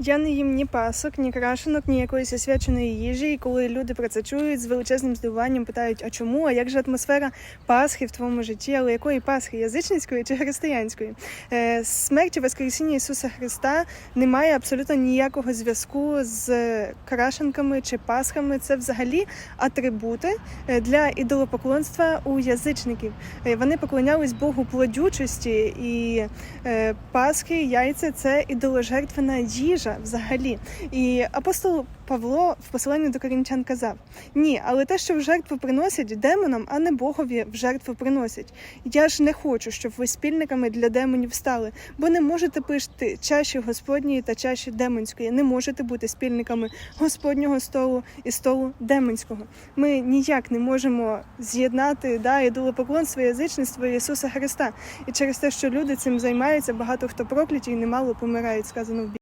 Я не їм ні пасок, ні крашенок, ні якоїсь освяченої їжі. І коли люди про це чують, з величезним здивуванням питають, а чому? А як же атмосфера Пасхи в твоєму житті? Але якої Пасхи? Язичницької чи християнської? Е, смерть і Воскресіння Ісуса Христа не має абсолютно ніякого зв'язку з крашенками чи пасхами. Це взагалі атрибути е, для ідолопоклонства у язичників. Е, Вони поклонялись Богу плодючості і е, пасхи, яйця це ідоложертвена їжа взагалі. І апостол Павло в посланні до корінчан казав: ні, але те, що в жертву приносять демонам, а не Богові в жертву приносять. Я ж не хочу, щоб ви спільниками для демонів стали, бо не можете пишти чаші Господньої та чаші демонської, не можете бути спільниками Господнього столу і столу демонського. Ми ніяк не можемо з'єднати да, ідолопоклонство язичництво Ісуса Христа. І через те, що люди цим займаються, багато хто прокляті і немало помирають, сказано в.